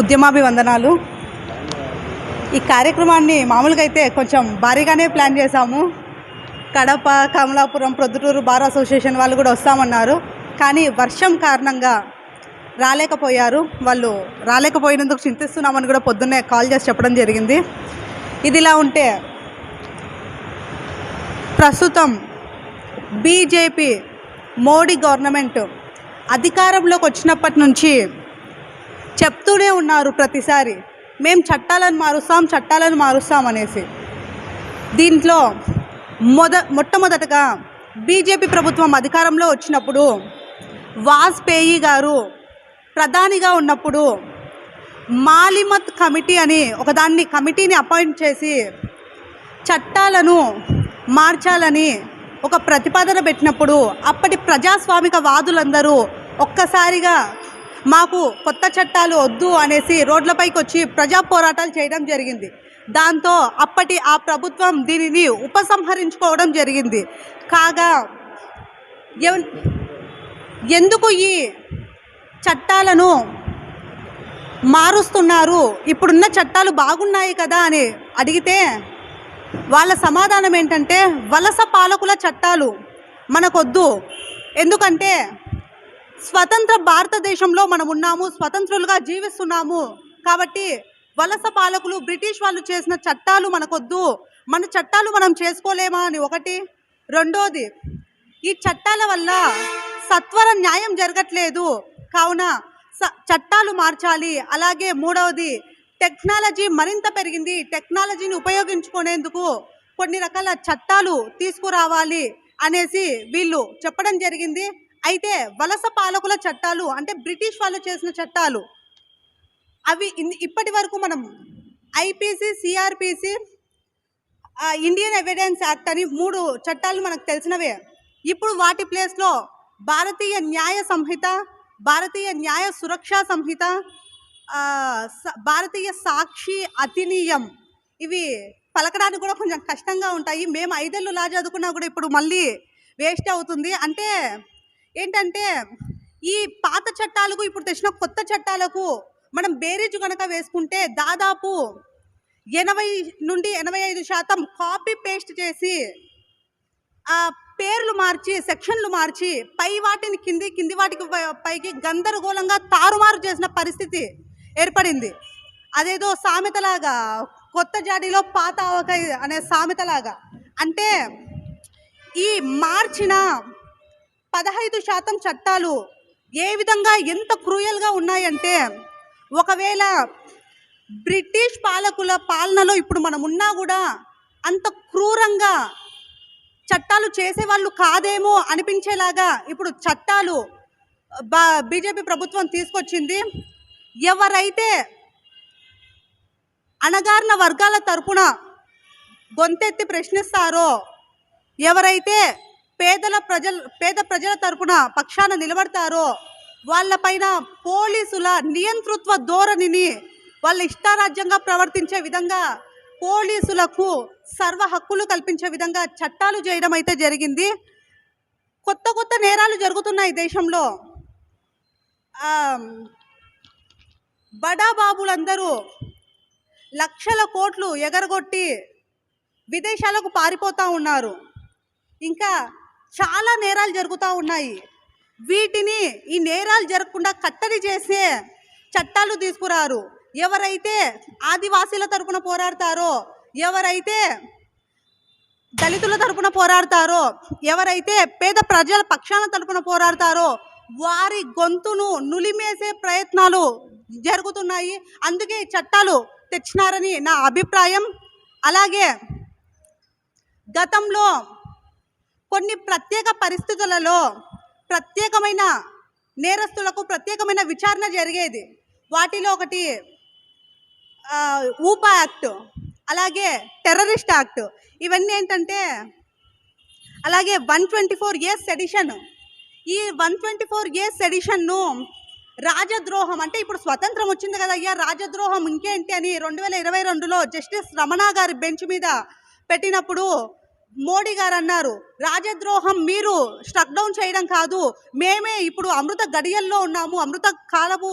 ఉద్యమాభివందనాలు. ఈ కార్యక్రమాన్ని మామూలుగా అయితే కొంచెం భారీగానే ప్లాన్ చేశాము. కడప కమలాపురం ప్రొద్దుటూరు బార్ అసోసియేషన్ వాళ్ళు కూడా వస్తామన్నారు. కానీ వర్షం కారణంగా రాలేకపోయారు. వాళ్ళు రాలేకపోయినందుకు చింతిస్తున్నామని కూడా పొద్దున్నే కాల్ చేసి చెప్పడం జరిగింది. ఇది ఇలా ఉంటే ప్రస్తుతం బీజేపీ మోడీ గవర్నమెంట్ అధికారంలోకి వచ్చినప్పటి నుంచి చెప్తూనే ఉన్నారు ప్రతిసారి. మేము చట్టాలను మారుస్తాం చట్టాలను మారుస్తాం అనేసి. దీంట్లో మొద మొట్టమొదటగా బీజేపీ ప్రభుత్వం అధికారంలో వచ్చినప్పుడు వాజ్పేయి గారు ప్రధానిగా ఉన్నప్పుడు మాలిమత్ కమిటీ అని ఒకదాన్ని కమిటీని అపాయింట్ చేసి చట్టాలను మార్చాలని ఒక ప్రతిపాదన పెట్టినప్పుడు అప్పటి ప్రజాస్వామిక వాదులందరూ ఒక్కసారిగా మాకు కొత్త చట్టాలు వద్దు అనేసి రోడ్లపైకి వచ్చి ప్రజా పోరాటాలు చేయడం జరిగింది. దాంతో అప్పటి ఆ ప్రభుత్వం దీనిని ఉపసంహరించుకోవడం జరిగింది. కాగా ఎందుకు ఈ చట్టాలను మారుస్తున్నారు? ఇప్పుడున్న చట్టాలు బాగున్నాయి కదా అని అడిగితే వాళ్ళ సమాధానం ఏంటంటే వలస పాలకుల చట్టాలు మనకొద్దు. ఎందుకంటే స్వతంత్ర భారతదేశంలో మనం ఉన్నాము స్వతంత్రులుగా జీవిస్తున్నాము. కాబట్టి వలస పాలకులు బ్రిటిష్ వాళ్ళు చేసిన చట్టాలు మనకొద్దు. మన చట్టాలు మనం చేసుకోలేమా అని ఒకటి. రెండోది ఈ చట్టాల వల్ల సత్వర న్యాయం జరగట్లేదు. కావున స- చట్టాలు మార్చాలి. అలాగే మూడవది టెక్నాలజీ మరింత పెరిగింది. టెక్నాలజీని ఉపయోగించుకునేందుకు కొన్ని రకాల చట్టాలు తీసుకురావాలి అనేసి వీళ్ళు చెప్పడం జరిగింది. అయితే వలస పాలకుల చట్టాలు అంటే బ్రిటిష్ వాళ్ళు చేసిన చట్టాలు అవి ఇప్పటి వరకు మనం IPC CRPC Indian evidence act అని మూడు చట్టాలు మనకు తెలిసినవే. ఇప్పుడు వాటి ప్లేస్లో భారతీయ న్యాయ సంహిత భారతీయ న్యాయ సురక్షా సంహిత భారతీయ సాక్షి అధినియం. ఇవి పలకడానికి కూడా కొంచెం కష్టంగా ఉంటాయి. మేము ఐదేళ్ళు లా చదువుకున్నా కూడా ఇప్పుడు మళ్ళీ వేస్ట్ అవుతుంది. అంటే ఏంటంటే ఈ పాత చట్టాలకు ఇప్పుడు తెచ్చిన కొత్త చట్టాలకు మనం బేరీజ్ కనుక వేసుకుంటే దాదాపు ఎనభై నుండి ఎనభై ఐదు శాతం కాపీ పేస్ట్ చేసి ఆ పేర్లు మార్చి సెక్షన్లు మార్చి పై వాటిని కింది కింది వాటికి పై- పైకి గందరగోళంగా తారుమారు చేసిన పరిస్థితి ఏర్పడింది. అదేదో సామెతలాగా కొత్త జాడీలో పాత ఆవకాయ అనే సామెతలాగా. అంటే ఈ మార్చిన పదహైదు శాతం చట్టాలు ఏ విధంగా ఎంత క్రూయల్గా ఉన్నాయంటే ఒకవేళ బ్రిటిష్ పాలకుల పాలనలో ఇప్పుడు మనం ఉన్నా కూడా అంత క్రూరంగా చట్టాలు చేసేవాళ్ళు కాదేమో అనిపించేలాగా ఇప్పుడు చట్టాలు బా బీజేపీ ప్రభుత్వం తీసుకొచ్చింది. ఎవరైతే అణగారిన వర్గాల తరపున గొంతెత్తి ప్రశ్నిస్తారో ఎవరైతే పేదల ప్రజల పేద ప్రజల తరపున పక్షాన నిలబడతారో వాళ్ళపైన పోలీసుల నియంతృత్వ ధోరణిని వాళ్ళ ఇష్టారాజ్యంగా ప్రవర్తించే విధంగా పోలీసులకు సర్వ హక్కులు కల్పించే విధంగా చట్టాలు చేయడం అయితే జరిగింది. కొత్త కొత్త నేరాలు జరుగుతున్నాయి దేశంలో. బడాబాబులందరూ బడా బాబులందరూ లక్షల కోట్లు ఎగరగొట్టి విదేశాలకు పారిపోతూ ఉన్నారు. ఇంకా చాలా నేరాలు జరుగుతూ ఉన్నాయి. వీటిని ఈ నేరాలు జరగకుండా కట్టడి చేసే చట్టాలు తీసుకురారు. ఎవరైతే ఆదివాసీల తరపున పోరాడతారో ఎవరైతే దళితుల తరపున పోరాడతారో ఎవరైతే పేద ప్రజల పక్షాల తరపున పోరాడతారో వారి గొంతును నులిమేసే ప్రయత్నాలు జరుగుతున్నాయి. అందుకే చట్టాలు తెచ్చినారని నా అభిప్రాయం. అలాగే గతంలో కొన్ని ప్రత్యేక పరిస్థితులలో ప్రత్యేకమైన నేరస్తులకు ప్రత్యేకమైన విచారణ జరిగేది. వాటిలో ఒకటి ఊపా యాక్ట్ అలాగే టెర్రరిస్ట్ యాక్ట్. ఇవన్నీ ఏంటంటే అలాగే one twenty four years sedition. ఈ వన్ ట్వంటీ ఫోర్ ఇయర్స్ సెడిషన్ను రాజద్రోహం అంటే ఇప్పుడు స్వతంత్రం వచ్చింది కదా అయ్యా రాజద్రోహం ఇంకేంటి అని రెండు వేల ఇరవై రెండులో జస్టిస్ రమణ గారి బెంచ్ మీద పెట్టినప్పుడు మోడీ గారు అన్నారు రాజద్రోహం మీరు స్ట్రక్ డౌన్ చేయడం కాదు మేమే ఇప్పుడు అమృత గడియల్లో ఉన్నాము అమృత కాలపు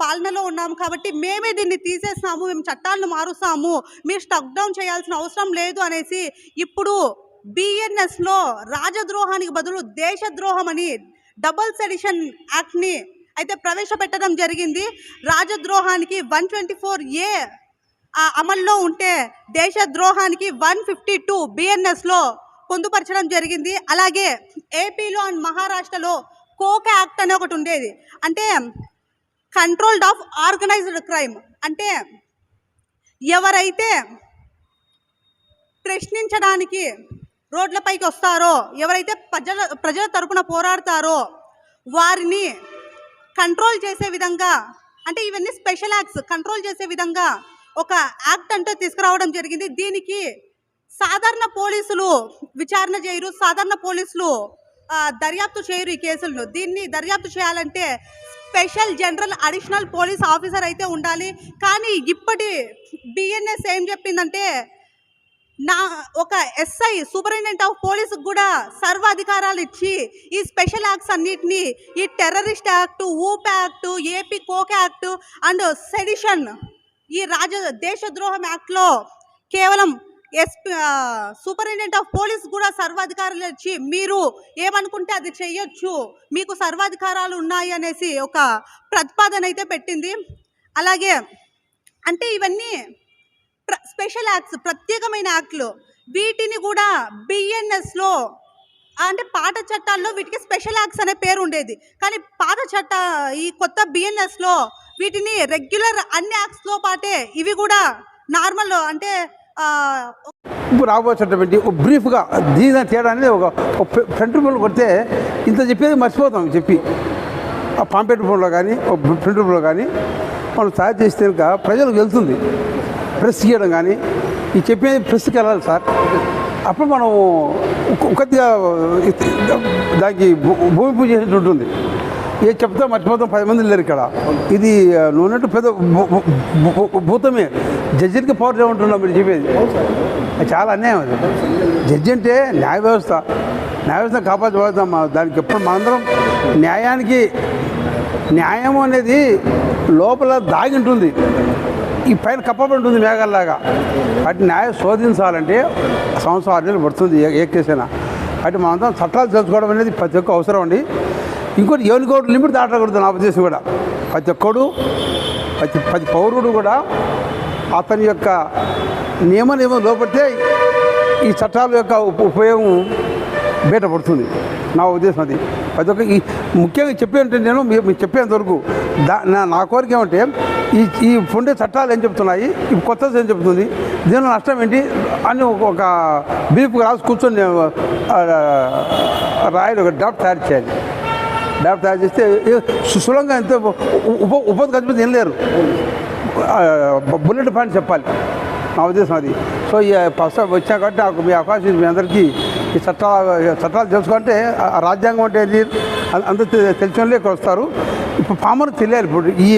పాలనలో ఉన్నాము కాబట్టి మేమే దీన్ని తీసేస్తాము మేము చట్టాలను మారుస్తాము మీరు స్ట్రక్ డౌన్ చేయాల్సిన అవసరం లేదు అనేసి ఇప్పుడు బిఎన్ఎస్లో రాజద్రోహానికి బదులు దేశద్రోహం అని డబుల్ సెడిషన్ యాక్ట్ని అయితే ప్రవేశపెట్టడం జరిగింది. రాజద్రోహానికి వన్ ట్వంటీ ఫోర్ ఏ అమల్లో ఉంటే దేశ ద్రోహానికి వన్ ఫిఫ్టీ టూ బిఎన్ఎస్లో పొందుపరచడం జరిగింది. అలాగే ఏపీలో అండ్ మహారాష్ట్రలో కోక్ యాక్ట్ అనే ఒకటి ఉండేది. అంటే కంట్రోల్డ్ ఆఫ్ ఆర్గనైజ్డ్ క్రైమ్. అంటే ఎవరైతే ప్రశ్నించడానికి రోడ్లపైకి వస్తారో ఎవరైతే ప్రజల ప్రజల తరపున పోరాడతారో వారిని కంట్రోల్ చేసే విధంగా అంటే ఇవన్నీ స్పెషల్ యాక్ట్స్ కంట్రోల్ చేసే విధంగా ఒక యాక్ట్ అంటూ తీసుకురావడం జరిగింది. దీనికి సాధారణ పోలీసులు విచారణ చేయరు. సాధారణ పోలీసులు దర్యాప్తు చేయరు ఈ కేసులను. దీన్ని దర్యాప్తు చేయాలంటే special general additional police officer అయితే ఉండాలి. కానీ ఇప్పటి బిఎన్ఎస్ ఏం చెప్పిందంటే నా ఒక ఎస్ఐ సూపరింటెండెంట్ ఆఫ్ పోలీస్ కూడా సర్వ అధికారాలు ఇచ్చి ఈ స్పెషల్ యాక్ట్స్ అన్నిటినీ ఈ టెర్రరిస్ట్ యాక్ట్ ఊప్ యాక్ట్ ఏపీ కోక్ యాక్ట్ అండ్ సెడిషన్ ఈ రాజ దేశద్రోహం యాక్ట్లో కేవలం ఎస్పీ సూపరింటెండెంట్ ఆఫ్ పోలీస్ కూడా సర్వాధికారులు వచ్చి మీరు ఏమనుకుంటే అది చెయ్యొచ్చు మీకు సర్వాధికారాలు ఉన్నాయి అనేసి ఒక ప్రతిపాదన అయితే పెట్టింది. అలాగే అంటే ఇవన్నీ ప్ర స్పెషల్ యాక్ట్స్ ప్రత్యేకమైన యాక్ట్లు. వీటిని కూడా బిఎన్ఎస్లో అంటే పాత చట్టాల్లో వీటికి స్పెషల్ యాక్ట్స్ అనే పేరు ఉండేది. కానీ పాత చట్ట ఈ కొత్త బిఎన్ఎస్లో వీటిని రెగ్యులర్ అన్ని యాక్ట్స్లో పాటే ఇవి కూడా నార్మల్ అంటే ఆ, ఇప్పుడు రాబోయేటటువంటి ఒక బ్రీఫ్గా దీని తేడా అనేది ఒక ఫ్రంట్ రూమ్లో కొడితే ఇంత చెప్పేది మర్చిపోతాం చెప్పి. ఆ పాంపెట్ రూపంలో కానీ ఒక ఫ్రంట్ రూపంలో కానీ మనం తయారు చేస్తే కనుక ప్రజలకు వెళ్తుంది. ప్రెస్ చేయడం కానీ ఈ చెప్పేది ప్రెస్కి వెళ్ళాలి సార్. అప్పుడు మనం కొద్దిగా దానికి భూ- భూమి పూజ చేసినట్టు ఉంటుంది. ఏ చెప్తా మర్చిపోతాం పది మంది లేరు ఇక్కడ. ఇది నువ్వున్నట్టు పెద్ద భూతమే. జడ్జికి పవర్ ఏమంటున్నాం మీరు చెప్పేది? చాలా అన్యాయం అది. జడ్జి అంటే న్యాయ వ్యవస్థ. న్యాయ వ్యవస్థ కాపాడుకోవద్దాం దానికి ఎప్పుడు మనందరం న్యాయానికి న్యాయం అనేది లోపల దాగి ఉంటుంది. ఈ పైన కప్పబడి ఉంది మేఘాల్లాగా. అటు న్యాయం శోధించాలంటే సంవత్సరం ఆరు నెలలు పడుతుంది ఏ- కేసైనా. అటు మనంతా చట్టాలు తెలుసుకోవడం అనేది ప్రతి ఒక్క అవసరం అండి. ఇంకోటి ఎవరికి లిమిట్ దాటకూడదు నా ఉద్దేశం కూడా. ప్రతి ఒక్కడు ప్రతి ప్రతి పౌరుడు కూడా అతని యొక్క నియమ నియమం లోపడితే ఈ చట్టాల యొక్క ఉప- ఉపయోగం బయటపడుతుంది నా ఉద్దేశం అది. ప్రతి ఒక్క ఈ ముఖ్యంగా చెప్పేంటే నేను మీ- మీకు చెప్పేంత వరకు దా నా నా కోరిక ఏమంటే ఈ ఈ ఉండే చట్టాలు ఏం చెప్తున్నాయి? ఈ కొత్తది ఏం చెప్తుంది? దీనిలో నష్టం ఏంటి? అని ఒక బీఫ్ రాసి కూర్చొని రాయలు ఒక డాప్ తయారు చేయాలి. డాప్ తయారు చేస్తే సు- సులభంగా ఎంత ఉప ఉపది కల్పితే ఏం లేరు. బుల్లెట్ పాయింట్ చెప్పాలి. నా ఉద్దేశం అది. సో ఈ ఫస్ట్ వచ్చా కాబట్టి నాకు మీ అవకాశం మీ అందరికీ ఈ చట్టాలు చట్టాలు తెలుసుకుంటే రాజ్యాంగం అంటే అందరూ తెలిసిన వాళ్ళే ఇక్కడ వస్తారు. ఇప్పుడు పామర్ తెలియాలి. ఇప్పుడు ఈ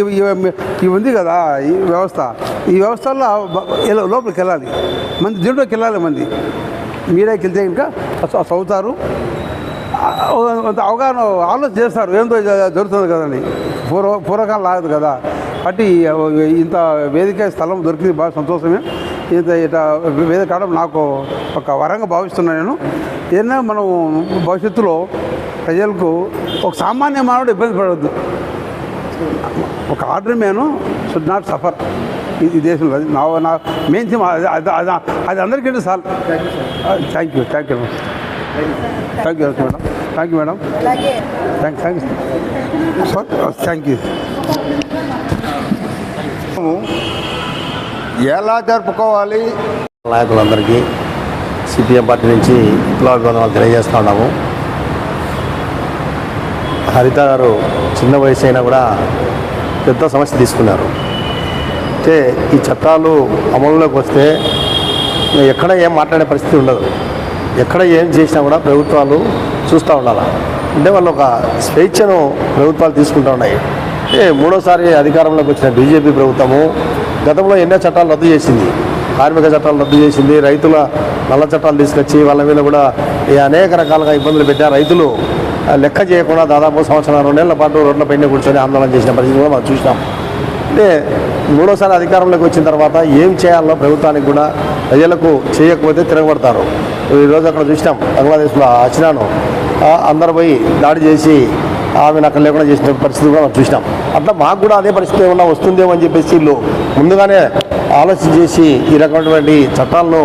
ఇవి ఉంది కదా ఈ వ్యవస్థ. ఈ వ్యవస్థలో ఇలా లోపలికి వెళ్ళాలి. మంది దీంట్లోకి వెళ్ళాలి మంది. మీరే వెళ్తే ఇంకా చదువుతారు కొంత అవగాహన ఆలోచన చేస్తారు. ఏందో దొరుకుతుంది జరుగుతుంది కదండి పూర్వ పూర్వకాలం లాగదు కదా. కాబట్టి ఇంత వేదిక స్థలం దొరికింది బాగా సంతోషమే. ఇంత ఇట వేదిక కావడం నాకు ఒక వరంగా భావిస్తున్నాను నేను. ఏదైనా మనం భవిష్యత్తులో ప్రజలకు ఒక సామాన్య మానవుడు ఇబ్బంది పడవద్దు. ఒక order man should not suffer ఈ దేశంలో అది నా నా మెయిన్ థీమ్ అది అది- అది అది అందరికంటే sir. Thank you thank you thank you madam thank you madam thank thank you sir thank you ఎలా జరుపుకోవాలి? నాయకులందరికీ సిపిఎం పార్టీ నుంచి విప్లవాభివందనాలు తెలియజేస్తా ఉన్నాము. హరిత గారు చిన్న వయసు అయినా కూడా పెద్ద సమస్య తీసుకున్నారు. అయితే ఈ చట్టాలు అమలులోకి వస్తే ఎక్కడ ఏం మాట్లాడే పరిస్థితి ఉండదు. ఎక్కడ ఏం చేసినా కూడా ప్రభుత్వాలు చూస్తూ ఉండాలి? అంటే వాళ్ళు ఒక స్వేచ్ఛను ప్రభుత్వాలు తీసుకుంటూ ఉన్నాయి. అంటే మూడోసారి అధికారంలోకి వచ్చిన బీజేపీ ప్రభుత్వము గతంలో ఎన్నో చట్టాలు రద్దు చేసింది. కార్మిక చట్టాలు రద్దు చేసింది రైతుల నల్ల చట్టాలు తీసుకొచ్చి వాళ్ళ మీద కూడా అనేక రకాలుగా ఇబ్బందులు పెట్టారు రైతులు. లెక్క చేయకుండా దాదాపు సంవత్సరం నెలల పాటు రోడ్ల పైన కూర్చొని ఆందోళన చేసిన పరిస్థితి కూడా మనం చూసినాం. అంటే మూడోసారి అధికారంలోకి వచ్చిన తర్వాత ఏం చేయాలో ప్రభుత్వానికి కూడా ప్రజలకు చేయకపోతే తిరగబడతారు. ఈరోజు అక్కడ చూసినాం బంగ్లాదేశ్లో వచ్చినాను అందరు పోయి దాడి చేసి ఆమెను అక్కడ లేకుండా చేసిన పరిస్థితి కూడా మనం చూసినాం. అట్లా మాకు కూడా అదే పరిస్థితి ఏమన్నా వస్తుందేమో అని చెప్పేసి వీళ్ళు ముందుగానే ఆలోచన చేసి ఈ రకమైనటువంటి చట్టాలను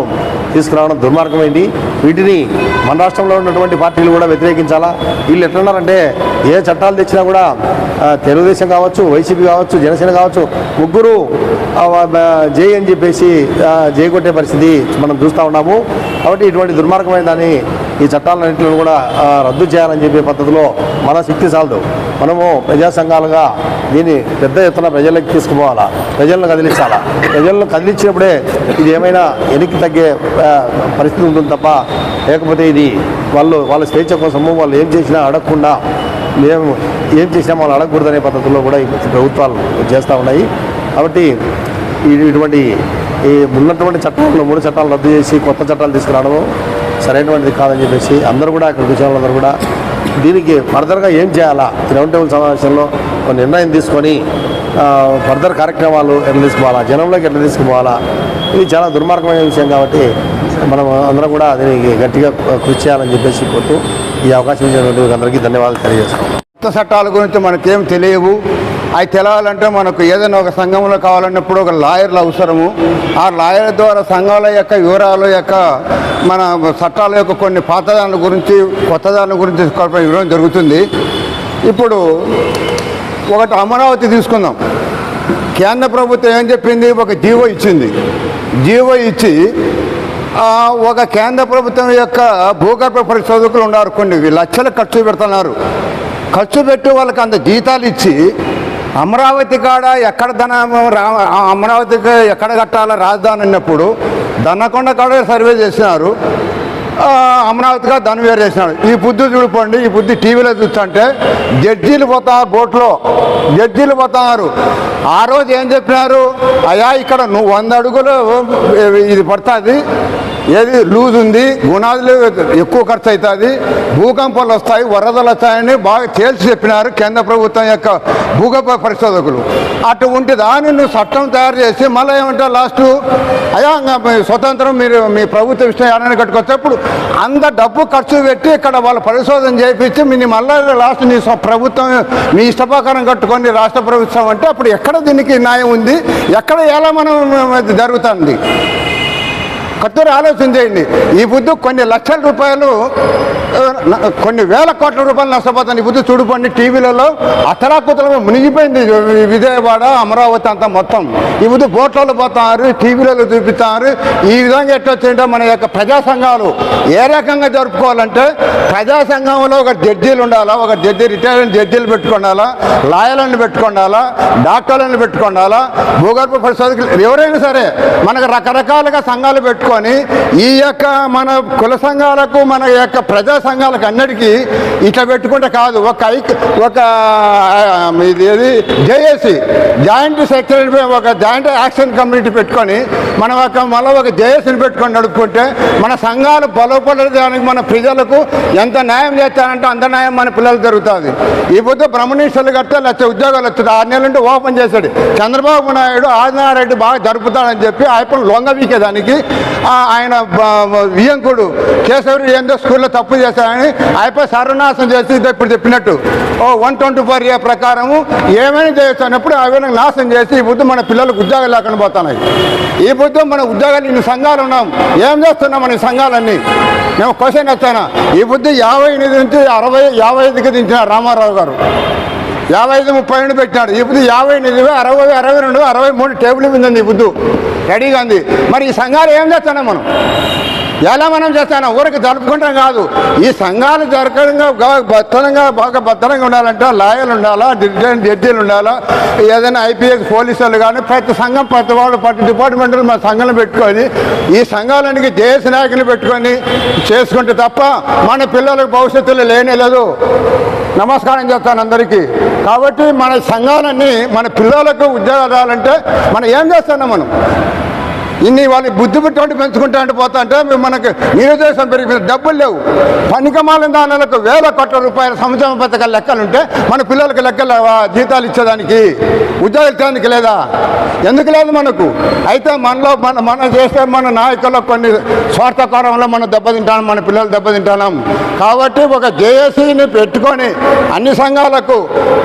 తీసుకురావడం దుర్మార్గమైంది. వీటిని మన రాష్ట్రంలో ఉన్నటువంటి పార్టీలు కూడా వ్యతిరేకించాలా? వీళ్ళు ఎట్లున్నారంటే ఏ చట్టాలు తెచ్చినా కూడా తెలుగుదేశం కావచ్చు వైసీపీ కావచ్చు జనసేన కావచ్చు ముగ్గురు ఆ, జై అని చెప్పేసి జై కొట్టే పరిస్థితి మనం చూస్తూ ఉన్నాము. కాబట్టి ఇటువంటి దుర్మార్గమైన దాన్ని ఈ చట్టాలన్నింటిని కూడా రద్దు చేయాలని చెప్పే పద్ధతిలో మన శక్తి చాలదు మనము ప్రజా సంఘాలుగా దీన్ని పెద్ద ఎత్తున ప్రజలకు తీసుకుపోవాలా? ప్రజలను కదిలించాలా? ప్రజలను కదిలించినప్పుడే ఇది ఏమైనా వెనక్కి తగ్గే పరిస్థితి ఉంటుంది తప్ప లేకపోతే ఇది వాళ్ళు వాళ్ళ స్వేచ్ఛ కోసము వాళ్ళు ఏం చేసినా అడగకుండా మేము ఏం చేసినా వాళ్ళు అడగకూడదనే పద్ధతిలో కూడా ఈ ప్రభుత్వాలు చేస్తూ ఉన్నాయి. కాబట్టి ఇటువంటి ఈ ఉన్నటువంటి చట్టాలను మూడు చట్టాలు రద్దు చేసి కొత్త చట్టాలు తీసుకురావడం సరైనటువంటిది కాదని చెప్పేసి అందరూ కూడా అక్కడ కూర్చొని కూడా దీనికి ఫర్దర్గా ఏం చేయాలా? గ్రౌండ్ టేబుల్ సమావేశంలో ఒక నిర్ణయం తీసుకొని ఫర్దర్ కార్యక్రమాలు ఎట్లా తీసుకోవాలా జనంలోకి ఎట్లా తీసుకుపోవాలా ఇది చాలా దుర్మార్గమైన విషయం కాబట్టి మనం అందరం కూడా దీనికి గట్టిగా కృషి చేయాలని చెప్పేసి కోరుతూ ఈ అవకాశం ఇచ్చినటువంటి అందరికీ ధన్యవాదాలు తెలియజేస్తాం కొత్త చట్టాల గురించి మనకేం తెలియవు. అవి తెలవాలంటే మనకు ఏదైనా ఒక సంఘంలో కావాలన్నప్పుడు ఒక లాయర్లు అవసరము. ఆ లాయర్ ద్వారా సంఘాల యొక్క వివరాల యొక్క మన చట్టాల యొక్క కొన్ని పాతదాని గురించి కొత్తదాని గురించి తెలుసుకోవడం జరుగుతుంది. ఇప్పుడు ఒకటి అమరావతి తీసుకుందాం. కేంద్ర ప్రభుత్వం ఏం చెప్పింది? ఒక జీవో ఇచ్చింది. జీవో ఇచ్చి ఒక కేంద్ర ప్రభుత్వం యొక్క భూగర్భ పరిశోధకులు ఉన్నారు కొన్ని లక్షలు ఖర్చు పెడుతున్నారు. ఖర్చు పెట్టి వాళ్ళకి అంత జీతాలు ఇచ్చి అమరావతి కాడ ఎక్కడ ధన రా అమరావతికి ఎక్కడ కట్టాలో రాజధాని అన్నప్పుడు దన్నకొండ కాడ సర్వే చేసినారు. అమరావతిగా ధనం వేరు చేసినాడు. ఈ బుద్ధి చూడుకోండి ఈ బుద్ధి టీవీలో చూస్తుంటే జడ్జీలు పోతారు బోట్లో జడ్జీలు పోతారు ఆ రోజు ఏం చెప్పినారు? అయా ఇక్కడ నువ్వు వంద అడుగులు ఇది పడుతుంది. ఏది లూజ్ ఉంది గుణాదులు ఎక్కువ ఖర్చు అవుతుంది భూకంపాలు వస్తాయి వరదలు వస్తాయని బాగా తేల్చి చెప్పినారు కేంద్ర ప్రభుత్వం యొక్క భూగర్భ పరిశోధకులు. అటువంటి దాన్ని నువ్వు చట్టం తయారు చేసి మళ్ళీ ఏమంటావు లాస్ట్? అయా స్వతంత్రం మీరు మీ ప్రభుత్వ విషయం ఏమైనా కట్టుకొచ్చేప్పుడు అంత డబ్బు ఖర్చు పెట్టి ఇక్కడ వాళ్ళు పరిశోధన చేయించి మీ మళ్ళీ లాస్ట్ నీ ప్రభుత్వం మీ ఇష్టప్రకారం కట్టుకొని రాష్ట్ర ప్రభుత్వం అంటే అప్పుడు ఎక్కడ దీనికి న్యాయం ఉంది? ఎక్కడ ఎలా మనం జరుగుతుంది? కత్తూరు ఆలోచన చేయండి. ఈ బుద్ధు కొన్ని లక్షల రూపాయలు కొన్ని వేల కోట్ల రూపాయలు నష్టపోతాను. ఈ బుద్ధి చూడుకోండి టీవీలలో. అతలాకుతలు మునిగిపోయింది విజయవాడ అమరావతి అంతా మొత్తం. ఈ బుద్ధి బోట్లలో పోతారు టీవీలలో చూపిస్తారు. ఈ విధంగా ఎట్టొచ్చింటే మన యొక్క ప్రజా సంఘాలు ఏ రకంగా జరుపుకోవాలంటే ప్రజా సంఘంలో ఒక జడ్జీలు ఉండాలా ఒక జడ్జి రిటైర్డ్ జడ్జీలు పెట్టుకోవాలా లాయర్లను పెట్టుకోవాలా డాక్టర్లను పెట్టుకోవాలా భూగర్భ పరిశోధకులు ఎవరైనా సరే మనకు రకరకాలుగా సంఘాలు పెట్టుకొని ఈ యొక్క మన కుల సంఘాలకు మన యొక్క ప్రజా సంఘాలకు అన్నిటికీ ఇట్లా పెట్టుకుంటే కాదు. ఒక ఐక్ ఒక ఇది ఏది జేఏసి జాయింట్ సెక్రటరీ ఒక జాయింట్ యాక్షన్ కమిటీ పెట్టుకొని మనం ఒక మళ్ళీ ఒక జేఏసీని పెట్టుకొని నడుపుకుంటే మన సంఘాలు బలపడడానికి మన ప్రజలకు ఎంత న్యాయం చేస్తారంటే అంత న్యాయం మన పిల్లలు జరుగుతుంది. ఈ పొద్దు బ్రహ్మణీశ్వరులు కడితే లక్ష ఉద్యోగాలు వస్తుంది. ఆరు నెలలుంటే నుండి ఓపెన్ చేశాడు. చంద్రబాబు నాయుడు ఆదినారెడ్డి బాగా జరుపుతాడని చెప్పి ఆయన లొంగ వీకేదానికి ఆయన వియంకుడు కేశవరి ఏందో స్కూల్లో తప్పు చేశాడని అయిపోయి సర్వనాశం చేసి ఇప్పుడు చెప్పినట్టు. ఓ వన్ ట్వంటీ ఫోర్ ఏ ప్రకారము ఏమైనా చేయొచ్చు అన్నప్పుడు ఆ విధంగా నాశనం చేసి ఈ బుద్ధి మన పిల్లలకు ఉద్యోగాలు లేకుండా పోతున్నాయి. ఈ బుద్ధి మన ఉద్యోగాలు ఇన్ని సంఘాలు ఉన్నాం. ఏం చేస్తున్నాం మన సంఘాలన్నీ? మేము క్వశ్చన్ వచ్చాను ఈ బుద్ధి యాభై ఎనిమిది నుంచి అరవై యాభై ఐదుకి దించిన రామారావు గారు. యాభై ఐదు ముప్పై రెండు పెట్టినాడు. ఈ బుద్ధి యాభై ఎనిమిది అరవై అరవై రెండు అరవై మూడు టేబుల్ మీద ఉంది ఈ బుద్ధు. రెడీగా ఉంది మరి ఈ సంఘాలు ఏం చేస్తున్నాం మనం? ఎలా మనం చేస్తాను ఊరికి జరుపుకుంటాం కాదు. ఈ సంఘాలు జరగడంగా బాగా భద్రంగా బాగా భద్రంగా ఉండాలంటే లాయర్లు ఉండాలా జడ్జీలు ఉండాలా ఏదైనా ఐపీఎస్ పోలీసులు కానీ ప్రతి సంఘం ప్రతి వాళ్ళు ప్రతి డిపార్ట్మెంట్లు మా సంఘాలు పెట్టుకొని ఈ సంఘాలనికి జేఎస్ నాయకులు పెట్టుకొని చేసుకుంటే తప్ప మన పిల్లలకు భవిష్యత్తులో లేనే లేదు. నమస్కారం చేస్తాను అందరికీ. కాబట్టి మన సంఘాలన్నీ మన పిల్లలకు ఉద్యోగాలు రావాలంటే మనం ఏం చేస్తున్నాం మనం? ఇన్ని వాళ్ళు బుద్ధి పెట్టుకుంటూ పెంచుకుంటా అంటే పోతా అంటే మనకు మనకి నిరుద్దేశం పెరిగిపోయింది. డబ్బులు లేవు. పనికమాలిన దానిలకు వేల కోట్ల రూపాయల సంక్షేమ పథకాల లెక్కలుంటే మన పిల్లలకు లెక్కలు జీతాలు ఇచ్చేదానికి ఉద్యోగాలు ఇచ్చేదానికి లేదా? ఎందుకు లేదు మనకు? అయితే మనలో మన మనం చేస్తే మన నాయకుల్లో కొన్ని స్వార్థకారంలో మనం దెబ్బతింటాం మన పిల్లలు దెబ్బతింటాం. కాబట్టి ఒక జేఏసీని పెట్టుకొని అన్ని సంఘాలకు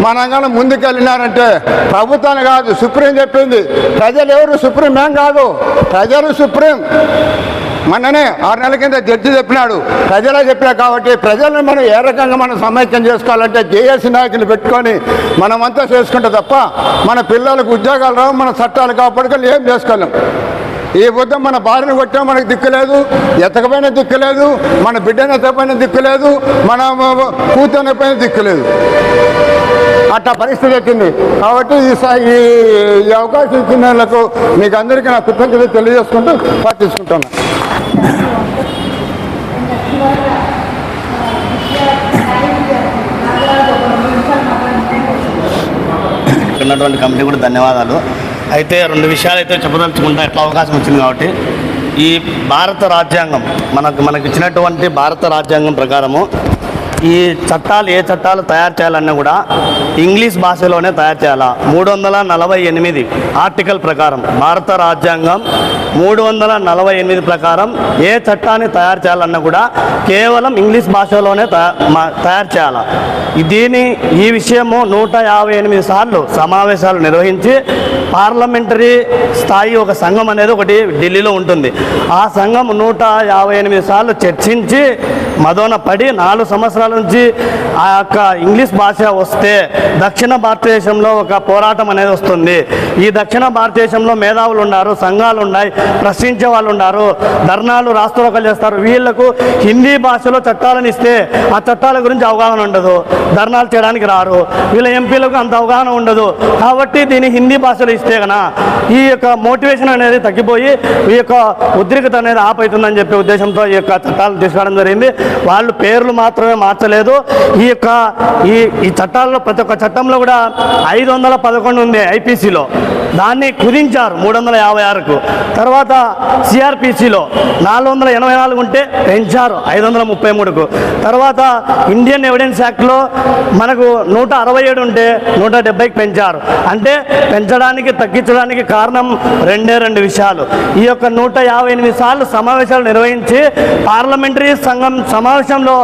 మనంగా ముందుకెళ్ళినారంటే ప్రభుత్వాన్ని కాదు సుప్రీం చెప్పింది. ప్రజలు ఎవరు సుప్రీం ఏం కాదు. ప్రజలు సుప్రీం. మొన్ననే ఆరు నెలల కింద జడ్జి చెప్పినాడు. ప్రజలే చెప్పినా కాబట్టి ప్రజలను మనం ఏ రకంగా మనం సమైక్యం చేసుకోవాలంటే జేఏసీ నాయకులు పెట్టుకొని మనమంతా చేసుకుంటే తప్ప మన పిల్లలకు ఉద్యోగాలు రావు మన చట్టాలు కాపాడుకొని ఏం చేసుకోలేం. ఈ పొద్దు మన భార్యను కొట్టా మనకు దిక్కు లేదు ఎతకపోయినా దిక్కు లేదు మన బిడ్డను ఎత్తకపోయిన దిక్కు లేదు మన కూతురు పైన దిక్కు లేదు. అట్లా పరిస్థితి వచ్చింది. కాబట్టి ఈ ఈ ఈ అవకాశం ఇచ్చిన వాళ్ళకు మీకు అందరికీ నా కృతజ్ఞత తెలియజేసుకుంటూ పాటించుకుంటున్నాను ఉన్నటువంటి కమిటీ కూడా ధన్యవాదాలు. అయితే రెండు విషయాలు అయితే చెప్పదలుచుకుంటా ఎట్లా అవకాశం వచ్చింది కాబట్టి ఈ భారత రాజ్యాంగం మనకు మనకి ఇచ్చినటువంటి భారత రాజ్యాంగం ప్రకారము ఈ చట్టాలు ఏ చట్టాలు తయారు చేయాలన్నా కూడా ఇంగ్లీష్ భాషలోనే తయారు చేయాలా? మూడు వందల నలభై ఎనిమిది ఆర్టికల్ ప్రకారం భారత రాజ్యాంగం మూడు వందల నలభై ఎనిమిది ప్రకారం ఏ చట్టాన్ని తయారు చేయాలన్నా కూడా కేవలం ఇంగ్లీష్ భాషలోనే తయారు చేయాలా? దీని ఈ విషయము నూట యాభై ఎనిమిది సార్లు సమావేశాలు నిర్వహించి పార్లమెంటరీ స్థాయి ఒక సంఘం అనేది ఒకటి ఢిల్లీలో ఉంటుంది. ఆ సంఘం నూట యాభై ఎనిమిది సార్లు చర్చించి మదోన పడి నాలుగు సంవత్సరాల నుంచి ఆ యొక్క ఇంగ్లీష్ భాష వస్తే దక్షిణ భారతదేశంలో ఒక పోరాటం అనేది వస్తుంది. ఈ దక్షిణ భారతదేశంలో మేధావులు ఉన్నారు సంఘాలు ఉన్నాయి ప్రశ్నించే వాళ్ళు ఉన్నారు ధర్నాలు రాష్ట్రోకలు చేస్తారు. వీళ్ళకు హిందీ భాషలో చట్టాలను ఇస్తే ఆ చట్టాల గురించి అవగాహన ఉండదు. ధర్నాలు చేయడానికి రారు. వీళ్ళ ఎంపీలకు అంత అవగాహన ఉండదు. కాబట్టి దీన్ని హిందీ భాషలో ఇస్తే కన ఈ యొక్క మోటివేషన్ అనేది తగ్గిపోయి ఈ యొక్క ఉద్రిక్త అనేది ఆపవుతుందని చెప్పే ఉద్దేశంతో ఈ యొక్క చట్టాలు తీసుకురావడం జరిగింది. వాళ్ళు పేర్లు మాత్రమే మార్చలేదు. ఈ యొక్క ఈ ఈ చట్టాల్లో ప్రతి ఒక్క చట్టంలో కూడా ఐదు వందల పదకొండు ఉంది ఐపీసీలో. దాన్ని కుదించారు మూడు వందల యాభై ఆరుకు. తర్వాత సిఆర్పిసిలో నాలుగు వందల ఎనభై నాలుగు ఉంటే పెంచారు ఐదు వందల ముప్పై మూడుకు. తర్వాత ఇండియన్ ఎవిడెన్స్ యాక్ట్లో మనకు నూట అరవై ఏడు ఉంటే నూట డెబ్బైకి పెంచారు. అంటే పెంచడానికి తగ్గించడానికి కారణం రెండే రెండు విషయాలు. ఈ యొక్క నూట యాభై ఎనిమిది సార్లు సమావేశాలు నిర్వహించి పార్లమెంటరీ సంఘం సమావేశంలో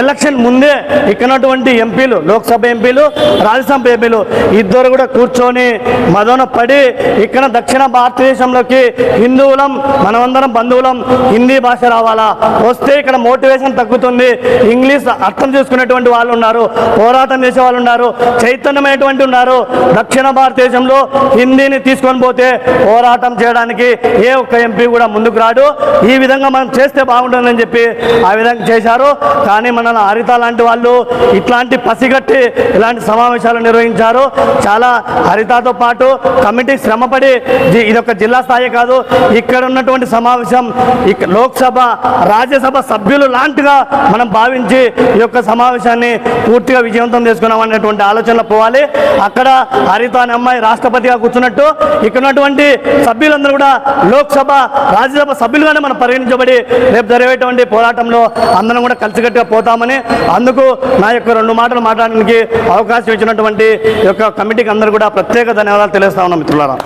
ఎలక్షన్ ముందే ఇక్కడటువంటి ఎంపీలు లోక్సభ ఎంపీలు రాజ్యసభ ఎంపీలు ఇద్దరు కూడా కూర్చొని మదన పడి ఇక్కడ దక్షిణ భారతదేశంలోకి హిందువులం మనమందరం బంధువులం హిందీ భాష రావాలా? వస్తే ఇక్కడ మోటివేషన్ తగ్గుతుంది. ఇంగ్లీష్ అర్థం చేసుకునేటువంటి వాళ్ళు ఉన్నారు పోరాటం చేసే వాళ్ళు ఉన్నారు చైతన్యమైనటువంటి ఉన్నారు. దక్షిణ భారతదేశంలో హిందీని తీసుకొని పోతే పోరాటం చేయడానికి ఏ ఒక్క ఎంపీ కూడా ముందుకు రాడు. ఈ విధంగా మనం చేస్తే బాగుంటుందని చెప్పి ఆ విధంగా చేశారు. కానీ మన హరిత లాంటి వాళ్ళు ఇట్లాంటి పసిగట్టి ఇలాంటి సమావేశాలు నిర్వహించారు. చాలా హరితతో పాటు కమిటీ శ్రమపడి ఇదొక జిల్లా స్థాయి కాదు. ఇక్కడ ఉన్నటువంటి సమావేశం లోక్సభ రాజ్యసభ సభ్యులు లాంటిగా మనం భావించి ఈ యొక్క సమావేశాన్ని పూర్తిగా విజయవంతం చేసుకున్నాం అనేటువంటి ఆలోచనలో పోవాలి. అక్కడ హరిత అనే అమ్మాయి రాష్ట్రపతిగా కూర్చున్నట్టు ఇక్కడ ఉన్నటువంటి సభ్యులందరూ కూడా లోక్సభ రాజ్యసభ సభ్యులుగానే మనం పరిగణించబడి రేపు జరిగేటువంటి పోరాటంలో అందరం కూడా కలిసికట్టుగా పోతామని అందుకు నా యొక్క రెండు మాటలు మాట్లాడడానికి అవకాశం ఇచ్చినటువంటి యొక్క కమిటీకి అందరూ కూడా ప్రత్యేక ధన్యవాదాలు తెలియజేస్తా ఉన్నాం మిత్రులారా.